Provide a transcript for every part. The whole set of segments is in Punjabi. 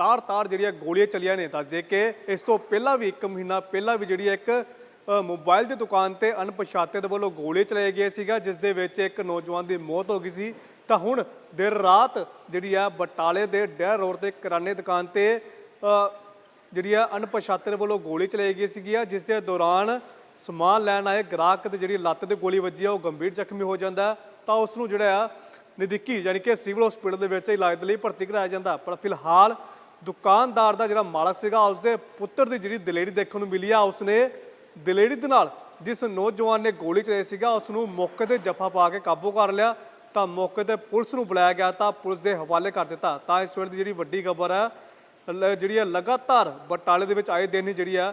ਤਾੜ ਤਾਰ ਜਿਹੜੀਆਂ ਗੋਲੀਆਂ ਚਲੀਆਂ ਨੇ ਦੱਸਦੇ ਕਿ ਇਸ ਤੋਂ ਪਹਿਲਾਂ ਵੀ ਇੱਕ ਮਹੀਨਾ ਪਹਿਲਾਂ ਵੀ ਜਿਹੜੀ ਇੱਕ ਅ, ਮੋਬਾਈਲ ਦੀ ਦੁਕਾਨ ਤੇ ਅਣਪਛਾਤੇ ਦੇ ਵੱਲੋਂ ਗੋਲੀ ਚਲਾਏ ਗਏ ਸੀਗਾ ਜਿਸ ਦੇ ਵਿੱਚ ਇੱਕ ਨੌਜਵਾਨ ਦੀ ਮੌਤ ਹੋ ਗਈ ਸੀ। ਤਾਂ ਹੁਣ ਦੇਰ ਰਾਤ ਜਿਹੜੀ ਆ ਬਟਾਲੇ ਦੇ ਡੈਰ ਰੋਡ ਤੇ ਕਿਰਾਨੇ ਦੁਕਾਨ ਤੇ ਜਿਹੜੀ ਆ ਅਣਪਛਾਤੇ ਦੇ ਵੱਲੋਂ ਗੋਲੀ ਚਲਾਈ ਗਈ ਸੀਗੀ ਆ ਜਿਸ ਦੇ ਦੌਰਾਨ ਸਮਾਨ ਲੈਣ ਆਏ ਗ੍ਰਾਹਕ ਤੇ ਜਿਹੜੀ ਲੱਤ ਤੇ ਗੋਲੀ ਵੱਜੀ ਆ ਉਹ ਗੰਭੀਰ ਜ਼ਖਮੀ ਹੋ ਜਾਂਦਾ। ਤਾਂ ਉਸ ਨੂੰ ਜਿਹੜਾ ਆ ਨਜ਼ਦੀਕੀ ਯਾਨੀ ਕਿ ਸਿਵਲ ਹਸਪੀਟਲ ਦੇ ਵਿੱਚ ਇਲਾਜ ਦੇ ਲਈ ਭਰਤੀ ਕਰਾਇਆ ਜਾਂਦਾ। ਪਰ ਫਿਲਹਾਲ ਦੁਕਾਨਦਾਰ ਦਾ ਜਿਹੜਾ ਮਾਲਕ ਸੀਗਾ, ਉਸਦੇ ਪੁੱਤਰ ਦੀ ਜਿਹੜੀ ਦਲੇਰੀ ਦੇਖਣ ਨੂੰ ਮਿਲੀ ਆ, ਉਸਨੇ ਦਲੇਰੀ ਦੇ ਨਾਲ ਜਿਸ ਨੌਜਵਾਨ ਨੇ ਗੋਲੀ ਚਲਾਈ ਸੀਗਾ ਉਸ ਨੂੰ ਮੌਕੇ ਤੇ ਜੱਫਾ ਪਾ ਕੇ ਕਾਬੂ ਕਰ ਲਿਆ। ਤਾਂ ਮੌਕੇ ਤੇ ਪੁਲਿਸ ਨੂੰ ਬੁਲਾਇਆ ਗਿਆ, ਤਾਂ ਪੁਲਿਸ ਦੇ ਹਵਾਲੇ ਕਰ ਦਿੱਤਾ। ਤਾਂ ਇਸ ਵੇਲੇ ਦੀ ਜਿਹੜੀ ਵੱਡੀ ਖਬਰ ਹੈ ਜਿਹੜੀ ਹੈ ਲਗਾਤਾਰ ਬਟਾਲੇ ਦੇ ਵਿੱਚ ਆਏ ਦਿਨ ਹੀ ਜਿਹੜੀ ਆ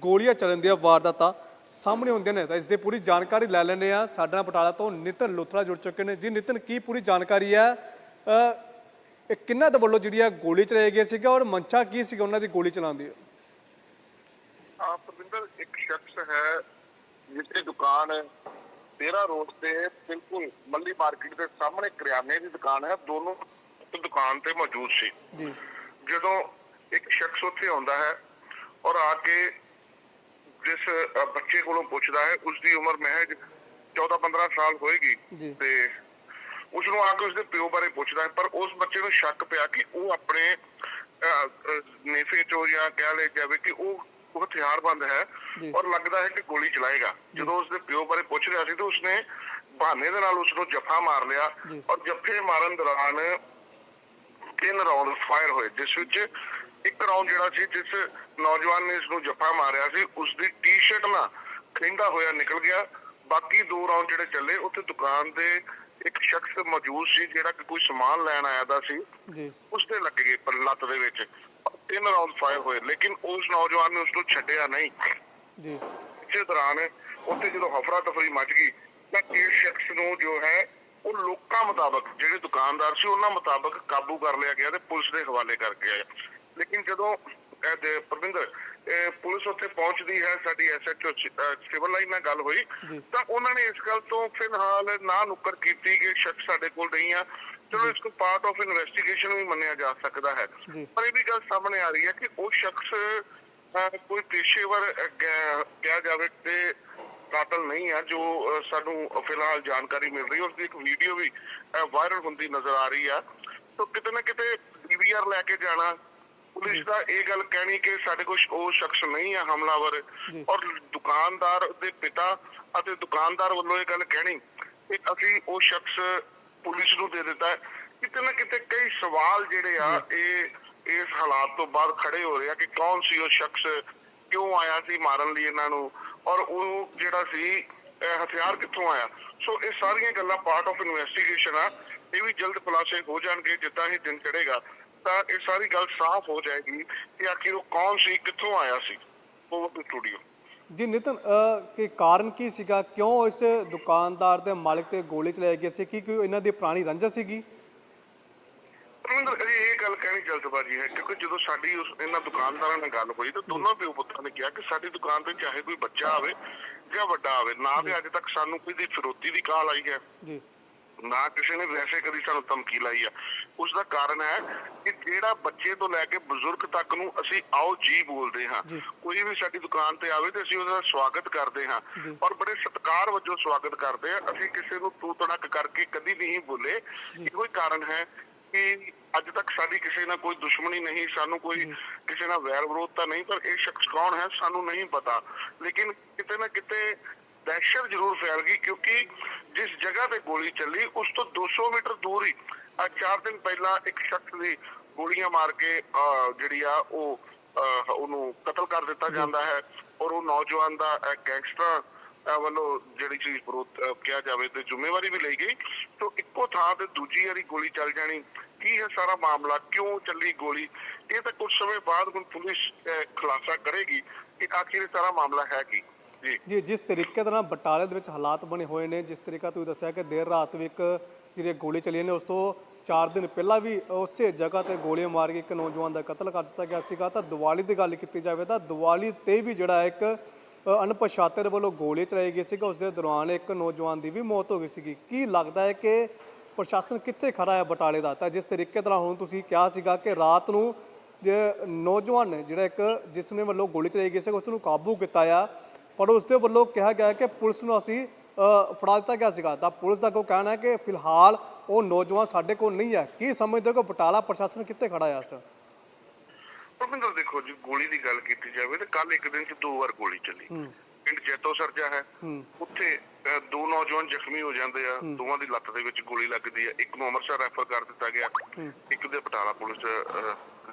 ਗੋਲੀਆਂ ਚੱਲਣ ਦੀਆਂ ਵਾਰਦਾਤਾਂ ਸਾਹਮਣੇ ਹੁੰਦੀਆਂ ਨੇ। ਤਾਂ ਇਸ ਦੀ ਪੂਰੀ ਜਾਣਕਾਰੀ ਲੈ ਲੈਂਦੇ ਆ ਸਾਡਾ ਬਟਾਲਾ ਤੋਂ ਨਿਤਨ ਲੁਥਰਾ ਜੁੜ ਚੁੱਕੇ ਨੇ। ਜੀ, ਨਿਤਨ, ਕੀ ਪੂਰੀ ਜਾਣਕਾਰੀ ਹੈ? ਇਹ ਕਿੰਨਾ ਦੇ ਵੱਲੋਂ ਜਿਹੜੀ ਆ ਗੋਲੀ ਚਲਾਈ ਗਈ ਸੀਗਾ ਔਰ ਮੰਚਾ ਕੀ ਸੀਗਾ ਉਹਨਾਂ ਦੀ ਗੋਲੀ ਚਲਾਉਣ ਦੀ? ਆ ਪ੍ਰਵਿੰਦਰ ਇੱਕ ਸ਼ਖਸ ਹੈ ਜਿਸ ਦੀ ਦੁਕਾਨ ਤੇਰਾ ਰੋਡ ਤੇ ਬਿਲਕੁਲ ਮੱਲੀ ਮਾਰਕੀਟ ਦੇ ਸਾਹਮਣੇ ਕਰਿਆਨੇ ਦੀ ਦੁਕਾਨ ਹੈ ਦੋਨੋਂ ਦੁਕਾਨ ਤੇ ਮੌਜੂਦ ਸੀ। ਜੀ। ਜਦੋਂ ਇੱਕ ਸ਼ਖਸ ਉੱਥੇ ਆਉਂਦਾ ਹੈ ਔਰ ਆ ਕੇ ਜਿਸ ਬੱਚੇ ਕੋਲੋਂ ਪੁੱਛਦਾ ਹੈ ਉਸ ਦੀ ਉਮਰ ਮਹਿਜ 14-15 ਸਾਲ ਹੋਏਗੀ। ਤੇ ਉਸ ਨੂੰ ਆ ਕੇ ਉਸਦੇ ਪਿਓ ਬਾਰੇ ਪੁੱਛਦਾ ਪਰ ਉਸ ਬੱਚੇ ਨੂੰ ਸ਼ੱਕ ਪਿਆ ਕਿ ਉਹ ਆਪਣੇ ਨੇਫੇ ਚੋਂ ਜਾਂ ਕਹਿ ਲੈ ਜਾਵੇ ਕਿ ਉਹ ਉਹ ਹਥਿਆਰਬੰਦ ਹੈ। ਔਰ ਲੱਗਦਾ ਹੈ ਕਿ ਗੋਲੀ ਚਲਾਏਗਾ ਜਦੋਂ ਉਸਦੇ ਪਿਓ ਬਾਰੇ ਪੁੱਛ ਰਿਹਾ ਸੀ ਤਾਂ ਉਸਨੇ ਬਹਾਨੇ ਦੇ ਨਾਲ ਉਸ ਨੂੰ ਜੱਫਾ ਮਾਰ ਲਿਆ। ਔਰ ਜੱਫੇ ਮਾਰਨ ਦੌਰਾਨ ਤਿੰਨ ਰਾਉਂਡ ਫਾਇਰ ਹੋਏ ਜਿਸ ਵਿੱਚ ਇੱਕ ਰਾਉਂਡ ਜਿਹੜਾ ਸੀ ਜਿਸ ਨੌਜਵਾਨ ਨੇ ਇਸ ਨੂੰ ਜੱਫਾ ਮਾਰਿਆ ਸੀ ਉਸ ਦੀ ਟੀ-ਸ਼ਰਟ ਨਾ ਖਿੰਡਾ ਹੋਇਆ ਨਿਕਲ ਗਿਆ ਬਾਕੀ ਦੋ ਰਾਉਂਡ ਜਿਹੜੇ ਚੱਲੇ ਉੱਥੇ ਦੁਕਾਨ ਦੇ ਇੱਕ ਸ਼ਖਸ ਮੌਜੂਦ ਸੀ ਜਿਹੜਾ ਕਿ ਕੋਈ ਸਮਾਨ ਲੈਣ ਆਇਆ ਦਾ ਸੀ। ਜੀ। ਉਸ ਦੇ ਲੱਗ ਗਏ ਪਰ ਲੱਤ ਦੇ ਵਿੱਚ। ਤਿੰਨ ਰਾਉਂਡ ਫਾਇਰ ਹੋਏ ਲੇਕਿਨ ਉਸ ਨੌਜਵਾਨ ਨੇ ਉਸ ਨੂੰ ਛੱਡਿਆ ਨਹੀਂ। ਜੀ। ਇਸੇ ਦੌਰਾਨ ਉੱਥੇ ਜਦੋਂ ਹਫਰਾ ਤਫਰੀ ਮਚ ਗਈ ਤਾਂ ਇਸ ਸ਼ਖਸ ਨੂੰ ਜੋ ਹੈ ਉਹ ਲੋਕਾਂ ਮੁਤਾਬਕ ਜਿਹੜੇ ਦੁਕਾਨਦਾਰ ਸੀ ਉਹਨਾਂ ਮੁਤਾਬਕ ਕਾਬੂ ਕਰ ਲਿਆ ਗਿਆ ਤੇ ਪੁਲਿਸ ਦੇ ਹਵਾਲੇ ਕਰ ਗਿਆ ਲੇਕਿਨ ਜਦੋਂ ਇਹ ਦੇ- ਪ੍ਰਵਿੰਦਰ ਇਹ ਪੁਲਿਸ ਉੱਥੇ ਪਹੁੰਚਦੀ ਹੈ ਸਾਡੀ ਐਸਐਚਓ ਸਿਵਲ ਲਾਈਨ ਨਾਲ ਗੱਲ ਹੋਈ। ਤਾਂ ਉਹਨਾਂ ਨੇ ਇਸ ਗੱਲ ਤੋਂ ਫਿਲਹਾਲ ਨਾ ਨੁੱਕਰ ਕੀਤੀ ਕਿ ਸ਼ਖਸ ਸਾਡੇ ਕੋਲ ਨਹੀਂ ਆ। ਚਲੋ ਇਸ ਨੂੰ ਪਾਰਟ ਆਫ ਇਨਵੈਸਟੀਗੇਸ਼ਨ ਵੀ ਮੰਨਿਆ ਜਾ ਸਕਦਾ ਹੈ। ਪਰ ਇਹ ਵੀ ਗੱਲ ਸਾਹਮਣੇ ਆ ਰਹੀ ਹੈ ਕਿ ਉਹ ਸ਼ਖਸ ਕੋਈ ਪੇਸ਼ੇਵਰ ਕਹਿ- ਜਾਵੇ ਤੇ ਕਾਤਲ ਨਹੀਂ ਹੈ ਜੋ ਸਾਨੂੰ ਫਿਲਹਾਲ ਜਾਣਕਾਰੀ ਮਿਲ ਰਹੀ ਹੈ। ਉਸ ਦੀ ਇੱਕ ਵੀਡੀਓ ਵੀ ਵਾਇਰਲ ਹੁੰਦੀ ਨਜ਼ਰ ਆ ਰਹੀ ਆ। ਤਾਂ ਕਿਤੇ ਨਾ ਕਿਤੇ ਡੀਵੀਆਰ ਲੈ ਕੇ ਜਾਣਾ ਪੁਲਿਸ ਦਾ ਇਹ ਗੱਲ ਕਹਿਣੀ ਕਿ ਸਾਡੇ ਕੋਲ ਉਹ ਸ਼ਖਸ ਨਹੀਂ ਹੈ ਹਮਲਾਵਰ। ਔਰ ਦੁਕਾਨਦਾਰ ਦੇ ਪਿਤਾ ਅਤੇ ਦੁਕਾਨਦਾਰ ਵੱਲੋਂ ਇਹ ਗੱਲ ਕਹਿਣੀ ਕਿ ਅਸੀਂ ਉਹ ਸ਼ਖਸ ਪੁਲਿਸ ਨੂੰ ਦੇ ਦਿੱਤਾ ਹੈ। ਕਿਤੇ ਨਾ ਕਿਤੇ ਕਈ ਸਵਾਲ ਜਿਹੜੇ ਆ ਇਹ ਇਸ ਹਾਲਾਤ ਤੋਂ ਬਾਅਦ ਖੜੇ ਹੋ ਰਹੇ ਆ ਕਿ ਕੌਣ ਸੀ ਉਹ ਸ਼ਖਸ ਕਿਉਂ ਆਇਆ ਸੀ ਮਾਰਨ ਲਈ ਇਹਨਾਂ ਨੂੰ ਔਰ ਉਹ ਜਿਹੜਾ ਸੀ ਹਥਿਆਰ ਕਿੱਥੋਂ ਆਇਆ? ਸੋ ਇਹ ਸਾਰੀਆਂ ਗੱਲਾਂ ਪਾਰਟ ਆਫ ਇਨਵੈਸਟੀਗੇਸ਼ਨ ਆ। ਇਹ ਵੀ ਜਲਦ ਖੁਲਾਸੇ ਹੋ ਜਾਣਗੇ ਜਿੱਦਾਂ ਹੀ ਦਿਨ ਚੜੇਗਾ ਤਾਂ ਇਹ ਸਾਰੀ ਗੱਲ ਸਾਫ਼ ਹੋ ਜਾਏਗੀ ਕਿ ਆਖਿਰ ਉਹ ਕੌਣ ਸੀ ਕਿੱਥੋਂ ਆਇਆ ਸੀ ਉਹ ਸਟੂਡੀਓ ਜੀ ਨਿਤਨ ਕਿ ਕਾਰਨ ਕੀ ਸੀਗਾ? ਕਿਉਂ ਇਸ ਦੁਕਾਨਦਾਰ ਦੇ ਮਾਲਕ ਤੇ ਗੋਲੀ ਚਲਾਈ ਗਈ ਸੀ? ਕੀ ਕੋਈ ਇਹਨਾਂ ਦੀ ਪੁਰਾਣੀ ਰੰਜਿਸ਼ ਸੀਗੀ? ਰਵਿੰਦਰ ਇਹ ਗੱਲ ਕਹਿਣੀ ਜਲਦਬਾਜ਼ੀ ਹੈ ਕਿਉਂਕਿ ਜਦੋਂ ਸਾਡੀ ਉਸ ਇਹਨਾਂ ਦੁਕਾਨਦਾਰਾਂ ਨਾਲ ਗੱਲ ਹੋਈ ਤਾਂ ਦੋਨਾਂ ਪਿਓ ਪੁੱਤਾਂ ਨੇ ਕਿਹਾ ਕਿ ਸਾਡੀ ਦੁਕਾਨ ਤੇ ਚਾਹੇ ਕੋਈ ਬੱਚਾ ਆਵੇ ਜਾਂ ਵੱਡਾ ਆਵੇ ਨਾ ਤੇ ਅੱਜ ਤੱਕ ਸਾਨੂੰ ਕੋਈ ਦੀ ਫਿਰੋਤੀ ਦੀ ਕਾਲ ਆਈ ਹੈ। ਜੀ। ਨਾ ਕਿਸੇ ਨੇ ਵੈਸੇ ਕਦੀ ਸਾਨੂੰ ਧਮਕੀ ਲਾਈ ਆ। ਉਸ ਦਾ ਕਾਰਨ ਹੈ ਕਿ ਜਿਹੜਾ ਬੱਚੇ ਤੋਂ ਲੈ ਕੇ ਬਜ਼ੁਰਗ ਤੱਕ ਨੂੰ ਅਸੀਂ ਆਓ ਜੀ ਬੋਲਦੇ ਹਾਂ। ਕੋਈ ਵੀ ਸਾਡੀ ਦੁਕਾਨ ਤੇ ਆਵੇ ਤੇ ਅਸੀਂ ਉਹਦਾ ਸਵਾਗਤ ਕਰਦੇ ਹਾਂ। ਔਰ ਬੜੇ ਸਤਿਕਾਰ ਵਜੋਂ ਸਵਾਗਤ ਕਰਦੇ ਹਾਂ। ਅਸੀਂ ਕਿਸੇ ਨੂੰ ਤੂ ਤੜਕ ਕਰਕੇ ਕਦੀ ਨਹੀਂ ਬੋਲੇ। ਇਹੋ ਹੀ ਕਾਰਨ ਹੈ ਕਿ ਅੱਜ ਤੱਕ ਸਾਡੀ ਕਿਸੇ ਨਾਲ ਕੋਈ ਦੁਸ਼ਮਣੀ ਨਹੀਂ ਸਾਨੂੰ ਕੋਈ ਕਿਸੇ ਨਾਲ ਵੈਰ ਵਿਰੋਧ ਤਾਂ ਨਹੀਂ ਪਰ ਇਹ ਸ਼ਖਸ ਕੌਣ ਹੈ ਸਾਨੂੰ ਨਹੀਂ ਪਤਾ। ਲੇਕਿਨ ਕਿਤੇ ਨਾ ਕਿਤੇ ਦਹਿਸ਼ਤ ਜ਼ਰੂਰ ਫੈਲ ਗਈ ਕਿਉਂਕਿ ਜਿਸ ਜਗ੍ਹਾ ਤੇ ਗੋਲੀ ਚੱਲੀ ਉਸ ਤੋਂ 200 ਮੀਟਰ ਦੂਰ ਹੀ ਆ ਚਾਰ ਦਿਨ ਪਹਿਲਾਂ ਇੱਕ ਸ਼ਖਸ ਦੀ ਗੋਲੀਆਂ ਮਾਰ ਕੇ ਜਿਹੜੀ ਆ ਉਹ ਉਹਨੂੰ ਕਤਲ ਕਰ ਦਿੱਤਾ ਜਾਂਦਾ ਹੈ ਔਰ ਉਹ ਨੌਜਵਾਨ ਦਾ ਗੈਂਗਸਟਰ ਵੱਲੋਂ ਜਿਹੜੀ ਚੀਜ਼ ਵਿਰੋਧ ਕਿਹਾ ਜਾਵੇ ਤੇ ਜ਼ਿੰਮੇਵਾਰੀ ਵੀ ਲਈ ਗਈ। ਤੋਂ ਇੱਕੋ ਥਾਂ ਤੇ ਦੂਜੀ ਵਾਰੀ ਗੋਲੀ ਚੱਲ ਜਾਣੀ ਕੀ ਹੈ ਸਾਰਾ ਮਾਮਲਾ ਕਿਉਂ ਚੱਲੀ ਗੋਲੀ? ਇਹ ਤਾਂ ਕੁਝ ਸਮੇਂ ਬਾਅਦ ਹੁਣ ਪੁਲਿਸ ਖੁਲਾਸਾ ਕਰੇਗੀ ਕਿ ਆਖਿਰ ਸਾਰਾ ਮਾਮਲਾ ਹੈ ਕੀ। ਜੀ। ਜਿਸ ਤਰੀਕੇ ਦੇ ਨਾਲ ਬਟਾਲੇ ਦੇ ਵਿੱਚ ਹਾਲਾਤ ਬਣੇ ਹੋਏ ਨੇ, ਜਿਸ ਤਰੀਕਾ ਤੁਸੀਂ ਦੱਸਿਆ ਕਿ ਦੇਰ ਰਾਤ ਵੀ ਇੱਕ ਜਿਹੜੀ ਗੋਲੀ ਚੱਲੀ ਨੇ ਉਸ ਤੋਂ 4 ਦਿਨ ਪਹਿਲਾਂ ਵੀ ਉਸੇ ਜਗ੍ਹਾ ਤੇ ਗੋਲੀਆਂ ਮਾਰ ਕੇ ਇੱਕ ਨੌਜਵਾਨ ਦਾ ਕਤਲ ਕਰ ਦਿੱਤਾ ਗਿਆ ਸੀਗਾ। ਤਾਂ ਦੀਵਾਲੀ ਦੀ ਗੱਲ ਕੀਤੀ ਜਾਵੇ ਤਾਂ ਦੀਵਾਲੀ ਤੇ ਵੀ ਜਿਹੜਾ ਇੱਕ ਅਣਪਛਾਤੇ ਵੱਲੋਂ ਗੋਲੀ ਚਲਾਈ ਗਈ ਸੀਗਾ। ਉਸ ਦੇ ਦੌਰਾਨ ਇੱਕ ਨੌਜਵਾਨ ਦੀ ਵੀ ਮੌਤ ਹੋ ਗਈ ਸੀਗੀ। ਕੀ ਲੱਗਦਾ ਹੈ ਕਿ ਪ੍ਰਸ਼ਾਸਨ ਕਿੱਥੇ ਖੜਾ ਹੈ ਬਟਾਲੇ ਦਾ? ਤਾਂ ਜਿਸ ਤਰੀਕੇ ਨਾਲ ਹੁਣ ਤੁਸੀਂ ਕਿਹਾ ਸੀਗਾ ਕਿ ਰਾਤ ਨੂੰ ਜੇ ਨੌਜਵਾਨ ਨੇ ਜਿਹੜਾ ਇੱਕ, ਜਿਸ ਨੇ ਵੱਲੋਂ ਗੋਲੀ ਚਲਾਈ ਗਈ ਸੀ, ਉਸ ਨੂੰ ਕਾਬੂ ਕੀਤਾ ਆ ਪਰ ਉਸ ਦੇ ਵੱਲੋਂ ਕਿਹਾ ਗਿਆ ਕਿ ਪੁਲਿਸ ਨੂੰ ਅਸੀਂ ਫੜਾ ਦਿੱਤਾ ਗਿਆ ਸੀਗਾ। ਤਾਂ ਪੁਲਿਸ ਦਾ ਕੋ ਕਹਿਣਾ ਹੈ ਕਿ ਫਿਲਹਾਲ ਉਹ ਨੌਜਵਾਨ ਸਾਡੇ ਕੋਲ ਨਹੀਂ ਹੈ। ਕੀ ਸਮਝਦੇ ਹੋ ਕਿ ਬਟਾਲਾ ਪ੍ਰਸ਼ਾਸਨ ਕਿੱਥੇ ਖੜਾ ਹੈ ਇਸ ਟਾਈਮ ਭੁਪਿੰਦਰ ਦੇਖੋ ਜੀ ਗੋਲੀ ਦੀ ਗੱਲ ਕੀਤੀ ਜਾਵੇ ਤਾਂ ਕੱਲ ਇੱਕ ਦਿਨ 'ਚ ਦੋ ਵਾਰ ਗੋਲੀ ਚੱਲੀ। ਪਿੰਡ ਜੈਤੋ ਸਰਜਾ ਹੈ। ਉੱਥੇ ਦੋ ਨੌਜਵਾਨ ਜ਼ਖਮੀ ਹੋ ਜਾਂਦੇ ਆ। ਦੋਵਾਂ ਦੀ ਲੱਤ ਦੇ ਵਿੱਚ ਗੋਲੀ ਲੱਗਦੀ ਹੈ ਇੱਕ ਨੂੰ ਅੰਮ੍ਰਿਤਸਰ ਰੈਫਰ ਕਰ ਦਿੱਤਾ ਗਿਆ। ਇੱਕ ਦੇ ਬਟਾਲਾ ਪੁਲਿਸ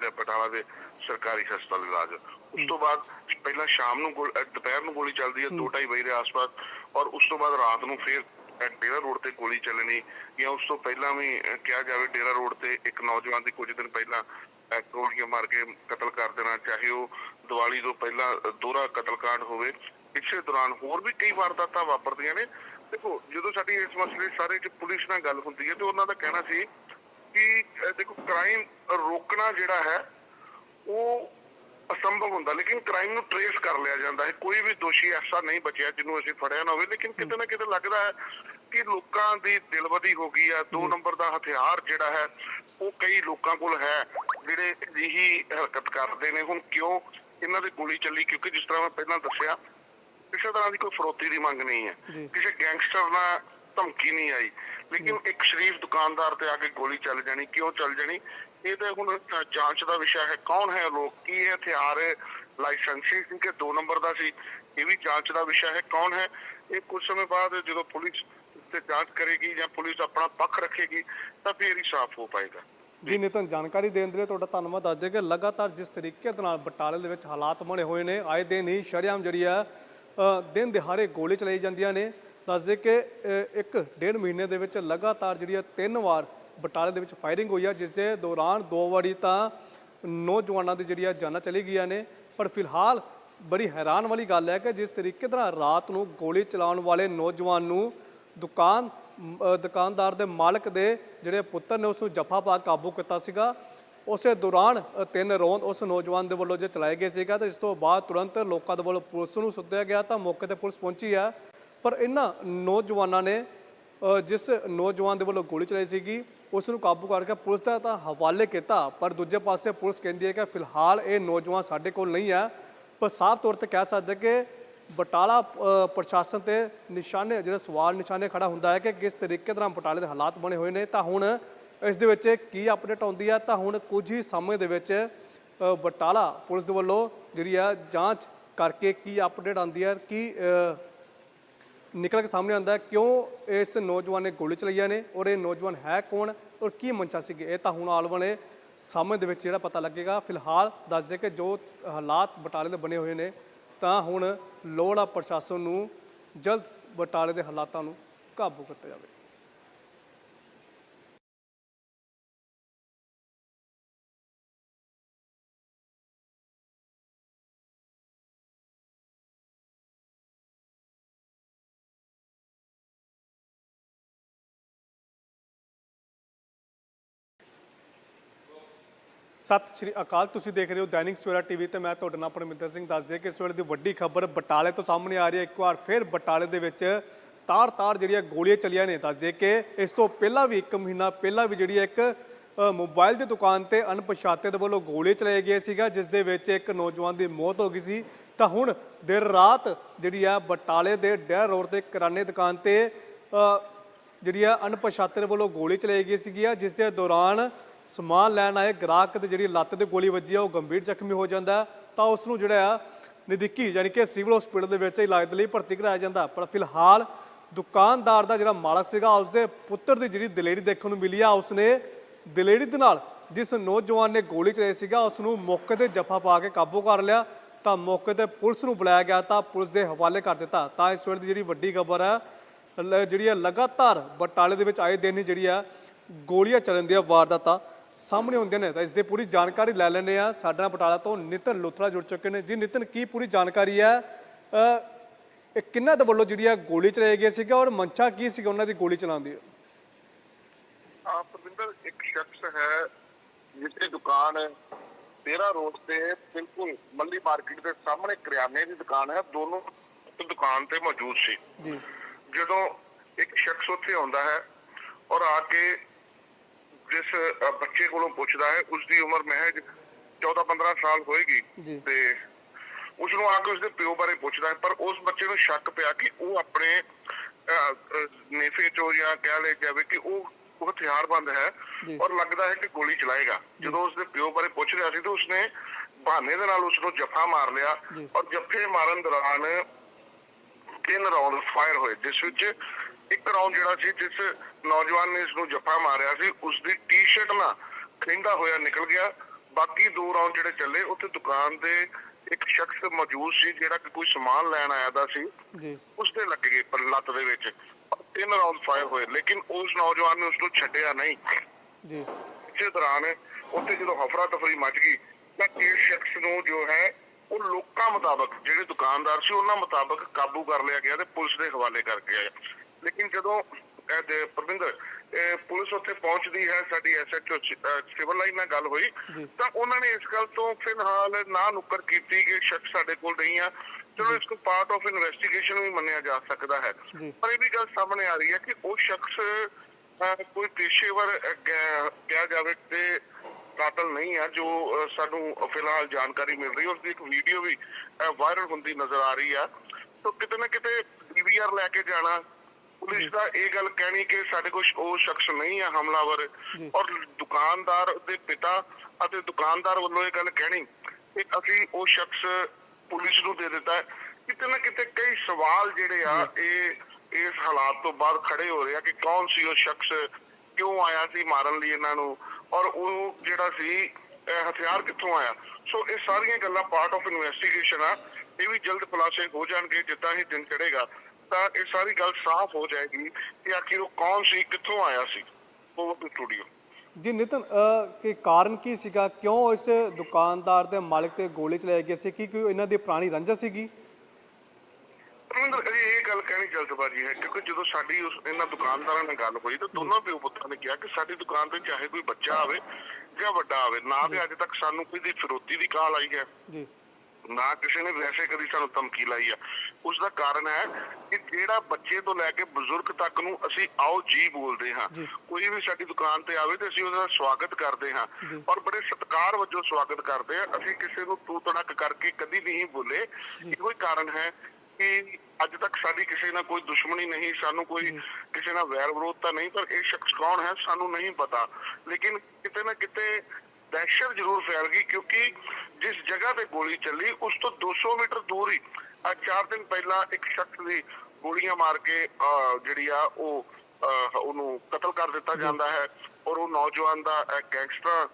ਦੇ ਬਟਾਲਾ ਦੇ ਸਰਕਾਰੀ ਹਸਪਤਾਲ ਇਲਾਜ। ਉਸ ਤੋਂ ਬਾਅਦ ਪਹਿਲਾਂ ਸ਼ਾਮ ਨੂੰ ਗੋਲ- ਅਹ, ਦੁਪਹਿਰ ਨੂੰ ਗੋਲੀ ਚੱਲਦੀ ਹੈ 2:30 ਵਜੇ ਦੇ ਆਸ-ਪਾਸ ਔਰ ਉਸ ਤੋਂ ਬਾਅਦ ਰਾਤ ਨੂੰ ਫਿਰ ਅਹ, ਡੇਰਾ ਰੋਡ ਤੇ ਗੋਲੀ ਚੱਲਣੀ ਜਾਂ ਉਸ ਤੋਂ ਪਹਿਲਾਂ ਵੀ ਅਹ, ਕਿਹਾ ਜਾਵੇ ਡੇਰਾ ਰੋਡ ਤੇ ਇੱਕ ਨੌਜਵਾਨ ਦੀ ਕੁਝ ਦਿਨ ਪਹਿਲਾਂ ਅਹ, ਗੋਲੀਆਂ ਮਾਰ ਕੇ ਕਤਲ ਕਰ ਦੇਣਾ ਚਾਹੇ ਉਹ ਦੀਵਾਲੀ ਤੋਂ ਪਹਿਲਾਂ ਅਹ, ਦੋਹਰਾ ਕਤਲकांड ਹੋਵੇ। ਇਸੇ ਦੌਰਾਨ ਹੋਰ ਵੀ ਕਈ ਵਾਰਦਾਤਾਂ ਵਾਪਰਦੀਆਂ ਨੇ। ਦੇਖੋ ਜਦੋਂ ਸਾਡੀ ਇਸ ਮਸਲੇ ਸਾਰੇ ਚ ਪੁਲਿਸ ਨਾਲ ਗੱਲ ਹੁੰਦੀ ਹੈ ਤੇ ਉਹਨਾਂ ਦਾ ਕਹਿਣਾ ਸੀ ਕਿ ਅਹ, ਦੇਖੋ ਕ੍ਰਾਈਮ ਰੋਕਣਾ ਜਿਹੜਾ ਹੈ ਉਹ ਅਸੰਭਵ ਹੁੰਦਾ ਲੇਕਿਨ ਕ੍ਰਾਈਮ ਨੂੰ ਟਰੇਸ ਕਰ ਲਿਆ ਜਾਂਦਾ ਹੈ। ਕੋਈ ਵੀ ਦੋਸ਼ੀ ਐਸਾ ਨਹੀਂ ਬਚਿਆ ਜਿਹਨੂੰ ਅਸੀਂ ਫੜਿਆ ਨਾ ਹੋਵੇ ਲੇਕਿਨ ਕਿਤੇ ਨਾ ਕਿਤੇ ਲੱਗਦਾ ਹੈ ਕਿ ਲੋਕਾਂ ਦੀ ਦਿਲਬਦੀ ਹੋ ਗਈ ਹੈ ਦੋ ਨੰਬਰ ਦਾ ਹਥਿਆਰ ਜਿਹੜਾ ਹੈ ਉਹ ਕਈ ਲੋਕਾਂ ਕੋਲ ਹੈ ਜਿਹੜੇ ਅਜਿਹੀ ਹਰਕਤ ਕਰਦੇ ਨੇ। ਹੁਣ ਕਿਉਂ ਇਹਨਾਂ ਦੀ ਗੋਲੀ ਚੱਲੀ? ਕਿਉਂਕਿ ਜਿਸ ਤਰ੍ਹਾਂ ਮੈਂ ਪਹਿਲਾਂ ਦੱਸਿਆ ਕਿਸੇ ਤਰ੍ਹਾਂ ਦੀ ਕੋਈ ਫਰੋਤੀ ਦੀ ਮੰਗ ਨਹੀਂ ਹੈ। ਕਿਸੇ ਗੈਂਗਸਟਰ ਨਾਲ ਧਮਕੀ ਨਹੀਂ ਆਈ। ਲੇਕਿਨ ਇੱਕ ਸ਼ਰੀਫ ਦੁਕਾਨਦਾਰ ਤੇ ਆ ਕੇ ਗੋਲੀ ਚੱਲ ਜਾਣੀ। ਕਿਉਂ ਚੱਲ ਜਾਣੀ? ਇਹ ਤਾਂ ਹੁਣ ਜਾਂਚ ਦਾ ਵਿਸ਼ਾ ਹੈ। ਕੌਣ ਹੈ ਲੋਕ? ਕੀ ਇਹ ਹਥਿਆਰ ਲਾਇਸੈਂਸੀ ਸੀ ਕਿ ਦੋ ਨੰਬਰ ਦਾ ਸੀ? ਇਹ ਵੀ ਜਾਂਚ ਦਾ ਵਿਸ਼ਾ ਹੈ। ਕੌਣ ਹੈ? ਇਹ ਕੁਝ ਸਮੇਂ ਬਾਅਦ ਜਦੋਂ ਪੁਲਿਸ ਤੇ ਜਾਂਚ ਕਰੇਗੀ ਜਾਂ ਪੁਲਿਸ ਆਪਣਾ ਪੱਖ ਰੱਖੇਗੀ, ਤਾਂ ਫਿਰ ਹੀ ਸਾਫ਼ ਹੋ ਪਾਏਗਾ। ਜੀ ਨਿਤਨ, ਜਾਣਕਾਰੀ ਦੇਣ ਦੇ ਲਈ ਤੁਹਾਡਾ ਧੰਨਵਾਦ। ਦੱਸ ਕਿ ਲਗਾਤਾਰ ਜਿਸ ਤਰੀਕੇ ਦੇ ਨਾਲ ਬਟਾਲੇ ਦੇ ਵਿੱਚ ਹਾਲਾਤ ਬਣੇ ਹੋਏ ਨੇ, ਆਏ ਦਿਨ ਹੀ ਸ਼ਰਿਆਮ ਜਿਹੜੀ ਆ ਦਿਨ ਦਿਹਾੜੇ ਗੋਲੀ ਚਲਾਈ ਜਾਂਦੀਆਂ ਨੇ। ਦੱਸਦੇ ਕਿ ਇੱਕ ਡੇਢ ਮਹੀਨੇ ਦੇ ਵਿੱਚ ਲਗਾਤਾਰ ਜਿਹੜੀ ਆ ਤਿੰਨ ਵਾਰ ਬਟਾਲੇ ਦੇ ਵਿੱਚ ਫਾਇਰਿੰਗ ਹੋਈ ਆ, ਜਿਸ ਦੇ ਦੌਰਾਨ ਦੋ ਵਾਰੀ ਤਾਂ ਨੌਜਵਾਨਾਂ ਦੀ ਜਿਹੜੀ ਆ ਜਾਨਾਂ ਚਲੀ ਗਈਆਂ ਨੇ। ਪਰ ਫਿਲਹਾਲ ਬੜੀ ਹੈਰਾਨ ਵਾਲੀ ਗੱਲ ਹੈ ਕਿ ਜਿਸ ਤਰੀਕੇ ਦੇ ਨਾਲ ਰਾਤ ਨੂੰ ਗੋਲੀ ਚਲਾਉਣ ਵਾਲੇ ਨੌਜਵਾਨ ਨੂੰ ਦੁਕਾਨ ਦੁਕਾਨਦਾਰ ਦੇ ਮਾਲਕ ਦੇ ਜਿਹੜੇ ਪੁੱਤਰ ਨੇ ਉਸ ਨੂੰ ਜੱਫਾ ਪਾ ਕਾਬੂ ਕੀਤਾ ਸੀਗਾ। ਉਸੇ ਦੌਰਾਨ ਤਿੰਨ ਰੌਂਦ ਉਸ ਨੌਜਵਾਨ ਦੇ ਵੱਲੋਂ ਜੇ ਚਲਾਏ ਗਏ ਸੀਗਾ, ਤੇ ਇਸ ਤੋਂ ਬਾਅਦ ਤੁਰੰਤ ਲੋਕਾਂ ਦੇ ਵੱਲੋਂ ਪੁਲਿਸ ਨੂੰ ਸੱਦਿਆ ਗਿਆ, ਤਾਂ ਮੌਕੇ ਤੇ ਪੁਲਿਸ ਪਹੁੰਚੀ ਹੈ ਪਰ ਇਹਨਾਂ ਨੌਜਵਾਨਾਂ ਨੇ ਜਿਸ ਨੌਜਵਾਨ ਦੇ ਵੱਲੋਂ ਗੋਲੀ ਚਲਾਈ ਸੀਗੀ ਉਸ ਨੂੰ ਕਾਬੂ ਕਰਕੇ ਪੁਲਿਸ ਦਾ ਤਾਂ ਹਵਾਲੇ ਕੀਤਾ, ਪਰ ਦੂਜੇ ਪਾਸੇ ਪੁਲਿਸ ਕਹਿੰਦੀ ਹੈ ਕਿ ਫਿਲਹਾਲ ਇਹ ਨੌਜਵਾਨ ਸਾਡੇ ਕੋਲ ਨਹੀਂ ਹੈ। ਪਰ ਸਾਫ਼ ਤੌਰ ਤੇ ਕਹਿ ਸਕਦੇ ਕਿ ਬਟਾਲਾ ਪ੍ਰਸ਼ਾਸਨ ਤੇ ਨਿਸ਼ਾਨੇ, ਜਿਹੜੇ ਸਵਾਲ ਨਿਸ਼ਾਨੇ ਖੜਾ ਹੁੰਦਾ ਹੈ ਕਿ ਕਿਸ ਤਰੀਕੇ ਨਾਲ ਬਟਾਲੇ ਦੇ ਹਾਲਾਤ ਬਣੇ ਹੋਏ ਨੇ, ਤਾਂ ਹੁਣ ਇਸ ਦੇ ਵਿੱਚ ਕੀ ਅਪਡੇਟ ਆਉਂਦੀ ਹੈ, ਤਾਂ ਹੁਣ ਕੁਝ ਹੀ ਸਮੇਂ ਦੇ ਵਿੱਚ ਬਟਾਲਾ ਪੁਲਿਸ ਦੇ ਵੱਲੋਂ ਜਿਹੜੀ ਆ ਜਾਂਚ ਕਰਕੇ ਕੀ ਅਪਡੇਟ ਆਉਂਦੀ ਹੈ, ਕੀ ਨਿਕਲ ਕੇ ਸਾਹਮਣੇ ਆਉਂਦਾ ਹੈ, ਕਿਉਂ ਇਸ ਨੌਜਵਾਨ ਨੇ ਗੋਲੀ ਚਲਾਈਆਂ ਨੇ ਔਰ ਇਹ ਨੌਜਵਾਨ ਹੈ ਕੌਣ ਔਰ ਕੀ ਮਨਸ਼ਾ ਸੀਗੇ? ਇਹ ਤਾਂ ਹੁਣ ਆਉਣ ਵਾਲੇ ਸਮੇਂ ਦੇ ਵਿੱਚ ਜਿਹੜਾ ਪਤਾ ਲੱਗੇਗਾ। ਫਿਲਹਾਲ ਦੱਸ ਦੇ ਕਿ ਜੋ ਹਾਲਾਤ ਬਟਾਲੇ ਦੇ ਬਣੇ ਹੋਏ ਨੇ, ਤਾਂ ਹੁਣ ਲੋੜ ਆ ਪ੍ਰਸ਼ਾਸਨ ਨੂੰ ਜਲਦ ਬਟਾਲੇ ਦੇ ਹਾਲਾਤਾਂ ਨੂੰ ਕਾਬੂ ਕੀਤਾ ਜਾਵੇ। ਸਤਿ ਸ਼੍ਰੀ ਅਕਾਲ ਤੁਸੀਂ ਦੇਖ ਰਹੇ ਹੋ ਦੈਨਿਕ ਸਵੇਰਾ ਟੀਵੀ ਤੇ ਮੈਂ ਤੁਹਾਡਾ ਨਾਮ ਪਰਮਿੰਦਰ ਸਿੰਘ ਦੱਸ ਦੇ ਕਿ ਇਸ ਵੇਲੇ ਦੀ ਵੱਡੀ ਖਬਰ ਬਟਾਲੇ ਤੋਂ ਸਾਹਮਣੇ ਆ ਰਹੀ ਹੈ। ਇੱਕ ਵਾਰ ਫਿਰ ਬਟਾਲੇ ਦੇ ਵਿੱਚ ਤਾਰ-ਤਾਰ ਜਿਹੜੀਆਂ ਗੋਲੀਆਂ ਚੱਲੀਆਂ ਨੇ ਦੱਸ ਦੇ ਕਿ ਇਸ ਤੋਂ ਪਹਿਲਾਂ ਵੀ ਇੱਕ ਮਹੀਨਾ ਪਹਿਲਾਂ ਵੀ ਜਿਹੜੀ ਇੱਕ ਅ, ਮੋਬਾਈਲ ਦੀ ਦੁਕਾਨ ਤੇ ਅਣਪਛਾਤੇ ਦੇ ਵੱਲੋਂ ਗੋਲੀ ਚਲਾਏ ਗਏ ਸੀਗਾ ਜਿਸ ਦੇ ਵਿੱਚ ਇੱਕ ਨੌਜਵਾਨ ਦੀ ਮੌਤ ਹੋ ਗਈ ਸੀ। ਤਾਂ ਹੁਣ ਦੇਰ ਰਾਤ ਜਿਹੜੀ ਆ ਬਟਾਲੇ ਦੇ ਡੈਰ ਰੋਡ ਤੇ ਕਿਰਾਨੇ ਦੁਕਾਨ ਤੇ ਜਿਹੜੀ ਆ ਅਣਪਛਾਤੇ ਦੇ ਵੱਲੋਂ ਗੋਲੀ ਚਲਾਈ ਗਈ ਸੀਗੀ ਆ ਜਿਸ ਦੇ ਦੌਰਾਨ ਸਮਾਨ ਲੈਣ ਆਏ, ਗ੍ਰਾਹਕ ਦੇ ਜਿਹੜੀ ਲੱਤ ਤੇ ਗੋਲੀ ਵੱਜੀ ਆ, ਉਹ ਗੰਭੀਰ ਜ਼ਖਮੀ ਹੋ ਜਾਂਦਾ ਤਾਂ ਉਸ ਨੂੰ ਜਿਹੜਾ ਆ ਨਜ਼ਦੀਕੀ ਯਾਨੀ ਕਿ ਸਿਵਲ ਹਸਪੀਟਲ ਦੇ ਵਿੱਚ ਇਲਾਜ ਦੇ ਲਈ ਭਰਤੀ ਕਰਾਇਆ ਜਾਂਦਾ। ਪਰ ਫਿਲਹਾਲ ਦੁਕਾਨਦਾਰ ਦਾ ਜਿਹੜਾ ਮਾਲਕ ਸੀਗਾ, ਉਸਦੇ ਪੁੱਤਰ ਦੀ ਜਿਹੜੀ ਦਲੇਰੀ ਦੇਖਣ ਨੂੰ ਮਿਲੀ ਆ, ਉਸਨੇ ਦਲੇਰੀ ਦੇ ਨਾਲ ਜਿਸ ਨੌਜਵਾਨ ਨੇ ਗੋਲੀ ਚਲਾਈ ਸੀਗਾ ਉਸ ਨੂੰ ਮੌਕੇ ਤੇ ਜੱਫਾ ਪਾ ਕੇ ਕਾਬੂ ਕਰ ਲਿਆ। ਤਾਂ ਮੌਕੇ ਤੇ ਪੁਲਿਸ ਨੂੰ ਬੁਲਾਇਆ ਗਿਆ ਤਾਂ ਪੁਲਿਸ ਦੇ ਹਵਾਲੇ ਕਰ ਦਿੱਤਾ। ਤਾਂ ਇਸ ਵੇਲੇ ਦੀ ਜਿਹੜੀ ਵੱਡੀ ਖਬਰ ਹੈ, ਲ- ਜਿਹੜੀ ਹੈ, ਲਗਾਤਾਰ ਬਟਾਲੇ ਦੇ ਵਿੱਚ ਆਏ ਦਿਨ ਹੀ ਜਿਹੜੀ ਆ ਗੋਲੀਆਂ ਚੱਲਣ ਦੀਆਂ ਵਾਰਦਾਤਾਂ ਸਾਹਮਣੇ ਹੁੰਦੀਆਂ ਨੇ ਤਾਂ ਇਸ ਦੀ ਪੂਰੀ ਜਾਣਕਾਰੀ ਲੈ ਲੈਂਦੇ ਆ ਸਾਡੇ ਬਟਾਲਾ ਤੋਂ ਨਿਤਨ ਲੁਥਰਾ ਜੁੜ ਚੁੱਕੇ ਨੇ। ਜੀ ਨਿਤਨ ਕੀ ਪੂਰੀ ਜਾਣਕਾਰੀ ਹੈ? ਇਹ ਕਿੰਨਾ ਦੇ ਵੱਲੋਂ ਜਿਹੜੀ ਆ ਗੋਲੀ ਚਲਾਈ ਗਈ ਸੀਗਾ ਔਰ ਮਨਸ਼ਾ ਕੀ ਸੀਗਾ ਉਹਨਾਂ ਦੀ ਗੋਲੀ ਚਲਾਉਣ ਦੀ? ਆ ਪ੍ਰਵਿੰਦਰ ਇੱਕ ਸ਼ਖਸ ਹੈ ਜਿਸ ਦੀ ਦੁਕਾਨ ਤੇਰਾ ਰੋਡ ਤੇ ਬਿਲਕੁਲ ਮੱਲੀ ਮਾਰਕੀਟ ਦੇ ਸਾਹਮਣੇ ਕਰਿਆਨੇ ਦੀ ਦੁਕਾਨ ਹੈ। ਦੋਨੋਂ ਦੁਕਾਨ ਤੇ ਮੌਜੂਦ ਸੀ। ਜਦੋਂ ਇੱਕ ਸ਼ਖਸ ਉੱਥੇ ਆਉਂਦਾ ਹੈ ਔਰ ਆ ਕੇ ਜਿਸ ਬੱਚੇ ਕੋਲੋਂ ਪੁੱਛਦਾ ਹੈ ਉਸ ਦੀ ਉਮਰ ਮਹਿਜ 14 15 ਸਾਲ ਹੋਏਗੀ। ਤੇ ਉਸ ਨੂੰ ਆ ਕੇ ਉਸਦੇ ਪਿਓ ਬਾਰੇ ਪੁੱਛਦਾ ਹੈ ਪਰ ਉਸ ਬੱਚੇ ਨੂੰ ਸ਼ੱਕ ਪਿਆ ਕਿ ਉਹ ਆਪਣੇ ਨੇਫੇ ਚੋਂ ਜਾਂ ਕਹਿ ਲਿਆ ਜਾਵੇ ਕਿ ਉਹ ਉਹ ਹਥਿਆਰਬੰਦ ਹੈ। ਔਰ ਲੱਗਦਾ ਹੈ ਕਿ ਗੋਲੀ ਚਲਾਏਗਾ ਜਦੋਂ ਉਸਦੇ ਪਿਓ ਬਾਰੇ ਪੁੱਛ ਰਿਹਾ ਸੀ ਤਾਂ ਉਸਨੇ ਬਹਾਨੇ ਦੇ ਨਾਲ ਉਸ ਨੂੰ ਜੱਫਾ ਮਾਰ ਲਿਆ। ਔਰ ਜੱਫੇ ਮਾਰਨ ਦੌਰਾਨ ਤਿੰਨ ਰਾਉਂਡ ਫਾਇਰ ਹੋਏ ਜਿਸ ਵਿੱਚ ਇੱਕ ਰਾਉਂਡ ਜਿਹੜਾ ਸੀ ਜਿਸ ਨੌਜਵਾਨ ਨੇ ਇਸ ਨੂੰ ਜੱਫਾ ਮਾਰਿਆ ਸੀ ਉਸ ਦੀ ਟੀ-ਸ਼ਰਟ ਨਾ ਖਿੰਦਾ ਹੋਇਆ ਨਿਕਲ ਗਿਆ। ਬਾਕੀ ਦੋ ਰਾਉਂਡ ਜਿਹੜੇ ਚੱਲੇ ਉੱਥੇ ਦੁਕਾਨ ਦੇ ਇੱਕ ਸ਼ਖਸ ਮੌਜੂਦ ਸੀ ਜਿਹੜਾ ਕਿ ਕੋਈ ਸਮਾਨ ਲੈਣ ਆਇਆ ਦਾ ਸੀ। ਜੀ। ਉਸ ਦੇ ਲੱਗ ਗਏ ਪਰ ਲੱਤ ਦੇ ਵਿੱਚ। ਤਿੰਨ ਰਾਉਂਡ ਫਾਇਰ ਹੋਏ ਲੇਕਿਨ ਉਸ ਨੌਜਵਾਨ ਨੇ ਉਸ ਨੂੰ ਛੱਡਿਆ ਨਹੀਂ। ਜੀ। ਇਸੇ ਦੌਰਾਨ ਉੱਥੇ ਜਦੋਂ ਹਫਰਾ ਤਫਰੀ ਮਚ ਗਈ ਤਾਂ ਇਸ ਸ਼ਖਸ ਨੂੰ ਜੋ ਹੈ ਉਹ ਲੋਕਾਂ ਮੁਤਾਬਕ ਜਿਹੜੇ ਦੁਕਾਨਦਾਰ ਸੀ ਉਹਨਾਂ ਮੁਤਾਬਕ ਕਾਬੂ ਕਰ ਲਿਆ ਗਿਆ ਤੇ ਪੁਲਿਸ ਦੇ ਹਵਾਲੇ ਕਰਕੇ ਆਇਆ। ਲੇਕਿਨ ਜਦੋਂ ਪ੍ਰਵਿੰਦਰ ਪੁਲਿਸ ਉੱਥੇ ਪਹੁੰਚਦੀ ਹੈ ਸਾਡੀ ਐਸਐਚਓ ਸਿਵਲ ਲਾਈਨ ਨਾਲ ਗੱਲ ਹੋਈ। ਤਾਂ ਉਹਨਾਂ ਨੇ ਇਸ ਗੱਲ ਤੋਂ ਫਿਲਹਾਲ ਨਾ ਨੁੱਕਰ ਕੀਤੀ ਕਿ ਸ਼ਖਸ ਸਾਡੇ ਕੋਲ ਨਹੀਂ ਆ। ਚਲੋ ਇਸ ਨੂੰ ਪਾਰਟ ਆਫ ਇਨਵੈਸਟੀਗੇਸ਼ਨ ਵੀ ਮੰਨਿਆ ਜਾ ਸਕਦਾ ਹੈ। ਪਰ ਇਹ ਵੀ ਗੱਲ ਸਾਹਮਣੇ ਆ ਰਹੀ ਹੈ ਕਿ ਉਹ ਸ਼ਖਸ ਕੋਈ ਪੇਸ਼ੇਵਰ ਕਿਹਾ ਜਾਵੇ ਤੇ ਕਾਤਲ ਨਹੀਂ ਹੈ ਜੋ ਸਾਨੂੰ ਫਿਲਹਾਲ ਜਾਣਕਾਰੀ ਮਿਲ ਰਹੀ ਹੈ। ਉਸ ਦੀ ਇੱਕ ਵੀਡੀਓ ਵੀ ਵਾਇਰਲ ਹੁੰਦੀ ਨਜ਼ਰ ਆ ਰਹੀ ਆ। ਤਾਂ ਕਿਤੇ ਨਾ ਕਿਤੇ ਡੀਵੀਆਰ ਲੈ ਕੇ ਜਾਣਾ ਪੁਲਿਸ ਦਾ ਇਹ ਗੱਲ ਕਹਿਣੀ ਕਿ ਸਾਡੇ ਕੋਲ ਉਹ ਸ਼ਖਸ ਨਹੀਂ ਹੈ ਹਮਲਾਵਰ। ਔਰ ਦੁਕਾਨਦਾਰ ਦੇ ਪਿਤਾ ਅਤੇ ਦੁਕਾਨਦਾਰ ਵੱਲੋਂ ਇਹ ਗੱਲ ਕਹਿਣੀ ਕਿ ਅਸੀਂ ਉਹ ਸ਼ਖਸ ਪੁਲਿਸ ਨੂੰ ਦੇ ਦਿੱਤਾ ਹੈ। ਕਿਤੇ ਨਾ ਕਿਤੇ ਕਈ ਸਵਾਲ ਜਿਹੜੇ ਆ ਇਹ ਇਸ ਹਾਲਾਤ ਤੋਂ ਬਾਅਦ ਖੜੇ ਹੋ ਰਹੇ ਆ ਕਿ ਕੌਣ ਸੀ ਉਹ ਸ਼ਖਸ ਕਿਉਂ ਆਇਆ ਸੀ ਮਾਰਨ ਲਈ ਇਹਨਾਂ ਨੂੰ ਔਰ ਉਹ ਜਿਹੜਾ ਸੀ ਹਥਿਆਰ ਕਿੱਥੋਂ ਆਇਆ? ਸੋ ਇਹ ਸਾਰੀਆਂ ਗੱਲਾਂ ਪਾਰਟ ਆਫ ਇਨਵੈਸਟੀਗੇਸ਼ਨ ਆ। ਇਹ ਵੀ ਜਲਦ ਖੁਲਾਸੇ ਹੋ ਜਾਣਗੇ ਜਿੱਦਾਂ ਹੀ ਦਿਨ ਚੜੇਗਾ ਤਾਂ ਇਹ ਸਾਰੀ ਗੱਲ ਸਾਫ਼ ਹੋ ਜਾਏਗੀ ਕਿ ਆਖਿਰ ਉਹ ਕੌਣ ਸੀ ਕਿੱਥੋਂ ਆਇਆ ਸੀ ਉਹ ਸਟੂਡੀਓ ਜੀ ਨਿਤਨ ਕਿ ਕਾਰਨ ਕੀ ਸੀਗਾ? ਕਿਉਂ ਇਸ ਦੁਕਾਨਦਾਰ ਦੇ ਮਾਲਕ ਤੇ ਗੋਲੀ ਚਲਾਈ ਗਈ ਸੀ? ਕੀ ਕੋਈ ਇਹਨਾਂ ਦੀ ਪੁਰਾਣੀ ਰੰਜਿਸ਼ ਸੀਗੀ? ਰਵਿੰਦਰ ਇਹ ਗੱਲ ਕਹਿਣੀ ਜਲਦਬਾਜ਼ੀ ਹੈ ਕਿਉਂਕਿ ਜਦੋਂ ਸਾਡੀ ਉਸ ਇਹਨਾਂ ਦੁਕਾਨਦਾਰਾਂ ਨਾਲ ਗੱਲ ਹੋਈ ਤਾਂ ਦੋਨੋਂ ਪਿਓ ਪੁੱਤਾਂ ਨੇ ਕਿਹਾ ਕਿ ਸਾਡੀ ਦੁਕਾਨ ਤੇ ਚਾਹੇ ਕੋਈ ਬੱਚਾ ਆਵੇ ਜਾਂ ਵੱਡਾ ਆਵੇ ਨਾ ਤੇ ਅੱਜ ਤੱਕ ਸਾਨੂੰ ਕੋਈ ਦੀ ਫਿਰੋਤੀ ਦੀ ਕਾਲ ਆਈ ਹੈ। ਜੀ। ਨਾ ਕਿਸੇ ਨੇ ਵੈਸੇ ਕਦੀ ਸਾਨੂੰ ਧਮਕੀ ਲਾਈ ਆ। ਉਸ ਦਾ ਕਾਰਨ ਹੈ ਕਿ ਜਿਹੜਾ ਬੱਚੇ ਤੋਂ ਲੈ ਕੇ ਬਜ਼ੁਰਗ ਤੱਕ ਨੂੰ ਅਸੀਂ ਆਓ ਜੀ ਬੋਲਦੇ ਹਾਂ। ਕੋਈ ਵੀ ਸਾਡੀ ਦੁਕਾਨ ਤੇ ਆਵੇ ਤੇ ਅਸੀਂ ਉਹਦਾ ਸਵਾਗਤ ਕਰਦੇ ਹਾਂ। ਔਰ ਬੜੇ ਸਤਿਕਾਰ ਵਜੋਂ ਸਵਾਗਤ ਕਰਦੇ ਹਾਂ। ਅਸੀਂ ਕਿਸੇ ਨੂੰ ਤੂ ਤੜਕ ਕਰਕੇ ਕਦੀ ਨਹੀਂ ਬੋਲੇ। ਇਹੋ ਹੀ ਕਾਰਨ ਹੈ ਕਿ ਅੱਜ ਤੱਕ ਸਾਡੀ ਕਿਸੇ ਨਾਲ ਕੋਈ ਦੁਸ਼ਮਣੀ ਨਹੀਂ ਸਾਨੂੰ ਕੋਈ ਕਿਸੇ ਨਾਲ ਵੈਰ ਵਿਰੋਧ ਤਾਂ ਨਹੀਂ ਪਰ ਇਹ ਸ਼ਖਸ ਕੌਣ ਹੈ ਸਾਨੂੰ ਨਹੀਂ ਪਤਾ। ਲੇਕਿਨ ਕਿਤੇ ਨਾ ਕਿਤੇ ਦਹਿਸ਼ਤ ਜ਼ਰੂਰ ਫੈਲ ਗਈ ਕਿਉਂਕਿ ਜਿਸ ਜਗ੍ਹਾ ਤੇ ਗੋਲੀ ਚੱਲੀ ਉਸ ਤੋਂ 200 ਮੀਟਰ ਦੂਰ ਹੀ ਆ ਚਾਰ ਦਿਨ ਪਹਿਲਾਂ ਇੱਕ ਸ਼ਖਸ ਦੀ ਗੋਲੀਆਂ ਮਾਰ ਕੇ ਜਿਹੜੀ ਆ ਉਹ ਉਹਨੂੰ ਕਤਲ ਕਰ ਦਿੱਤਾ ਜਾਂਦਾ ਹੈ ਔਰ ਉਹ ਨੌਜਵਾਨ ਦਾ ਗੈਂਗਸਟਰ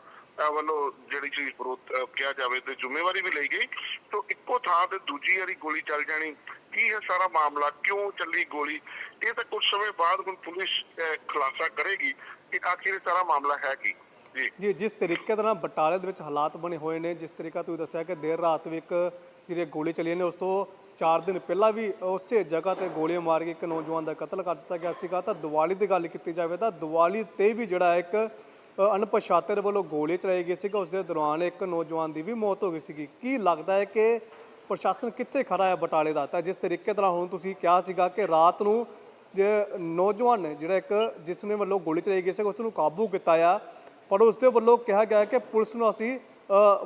ਵੱਲੋਂ ਜਿਹੜੀ ਚੀਜ਼ ਵਿਰੋਧ ਕਿਹਾ ਜਾਵੇ ਤੇ ਜ਼ਿੰਮੇਵਾਰੀ ਵੀ ਲਈ ਗਈ। ਤੋਂ ਇੱਕੋ ਥਾਂ ਤੇ ਦੂਜੀ ਵਾਰੀ ਗੋਲੀ ਚੱਲ ਜਾਣੀ। ਕੀ ਹੈ ਸਾਰਾ ਮਾਮਲਾ ਕਿਉਂ ਚੱਲੀ ਗੋਲੀ? ਇਹ ਤਾਂ ਕੁਝ ਸਮੇਂ ਬਾਅਦ ਹੁਣ ਪੁਲਿਸ ਖੁਲਾਸਾ ਕਰੇਗੀ ਕਿ ਆਖਿਰ ਇਹ ਸਾਰਾ ਮਾਮਲਾ ਹੈ ਕੀ। ਜੀ। ਜਿਸ ਤਰੀਕੇ ਦੇ ਨਾਲ ਬਟਾਲੇ ਦੇ ਵਿੱਚ ਹਾਲਾਤ ਬਣੇ ਹੋਏ ਨੇ, ਜਿਸ ਤਰੀਕਾ ਤੁਸੀਂ ਦੱਸਿਆ ਕਿ ਦੇਰ ਰਾਤ ਵੀ ਇੱਕ ਜਿਹੜੀ ਗੋਲੀ ਚੱਲੀ ਨੇ ਉਸ ਤੋਂ 4 ਦਿਨ ਪਹਿਲਾਂ ਵੀ ਉਸੇ ਜਗ੍ਹਾ ਤੇ ਗੋਲੀਆਂ ਮਾਰ ਕੇ ਇੱਕ ਨੌਜਵਾਨ ਦਾ ਕਤਲ ਕਰ ਦਿੱਤਾ ਗਿਆ ਸੀਗਾ। ਤਾਂ ਦੀਵਾਲੀ ਦੀ ਗੱਲ ਕੀਤੀ ਜਾਵੇ ਤਾਂ ਦੀਵਾਲੀ ਤੇ ਵੀ ਜਿਹੜਾ ਇੱਕ ਅਣਪਛਾਤੇ ਵੱਲੋਂ ਗੋਲੀ ਚਲਾਈ ਗਈ ਸੀਗਾ। ਉਸ ਦੇ ਦੌਰਾਨ ਇੱਕ ਨੌਜਵਾਨ ਦੀ ਵੀ ਮੌਤ ਹੋ ਗਈ ਸੀਗੀ। ਕੀ ਲੱਗਦਾ ਹੈ ਕਿ ਪ੍ਰਸ਼ਾਸਨ ਕਿੱਥੇ ਖੜਾ ਹੈ ਬਟਾਲੇ ਦਾ? ਤਾਂ ਜਿਸ ਤਰੀਕੇ ਨਾਲ ਹੁਣ ਤੁਸੀਂ ਕਿਹਾ ਸੀਗਾ ਕਿ ਰਾਤ ਨੂੰ ਜੇ ਨੌਜਵਾਨ ਨੇ ਜਿਹੜਾ ਇੱਕ, ਜਿਸ ਨੇ ਵੱਲੋਂ ਗੋਲੀ ਚਲਾਈ ਗਈ ਸੀ, ਉਸ ਨੂੰ ਕਾਬੂ ਕੀਤਾ ਆ ਪਰ ਉਸ ਦੇ ਵੱਲੋਂ ਕਿਹਾ ਗਿਆ ਹੈ ਕਿ ਪੁਲਿਸ ਨੂੰ ਅਸੀਂ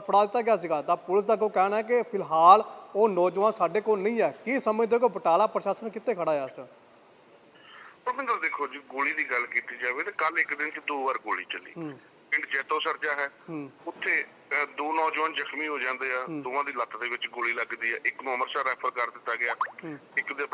ਫੜਾ ਦਿੱਤਾ ਗਿਆ ਸੀਗਾ। ਤਾਂ ਪੁਲਿਸ ਦਾ ਕੋ ਕਹਿਣਾ ਹੈ ਕਿ ਫਿਲਹਾਲ ਉਹ ਨੌਜਵਾਨ ਸਾਡੇ ਕੋਲ ਨਹੀਂ ਹੈ। ਕੀ ਸਮਝਦੇ ਹੋ ਕਿ ਬਟਾਲਾ ਪ੍ਰਸ਼ਾਸਨ ਕਿੱਥੇ ਖੜਾ ਹੈ ਇਸ ਟਾਈਮ ਭੁਪਿੰਦਰ ਦੇਖੋ ਜੀ ਗੋਲੀ ਦੀ ਗੱਲ ਕੀਤੀ ਜਾਵੇ ਤਾਂ ਕੱਲ ਇੱਕ ਦਿਨ 'ਚ ਦੋ ਵਾਰ ਗੋਲੀ ਚੱਲੀ। ਪਿੰਡ ਜੈਤੋ ਸਰਜਾ ਹੈ। ਉੱਥੇ ਦੋ ਨੌਜਵਾਨ ਜ਼ਖਮੀ ਹੋ ਜਾਂਦੇ ਆ। ਦੋਵਾਂ ਦੀ ਲੱਤ ਦੇ ਵਿੱਚ ਗੋਲੀ ਲੱਗਦੀ ਹੈ। ਇੱਕ ਨੂੰ ਅੰਮ੍ਰਿਤਸਰ ਰੈਫਰ ਕਰ ਦਿੱਤਾ ਗਿਆ। ਇੱਕ ਦੇ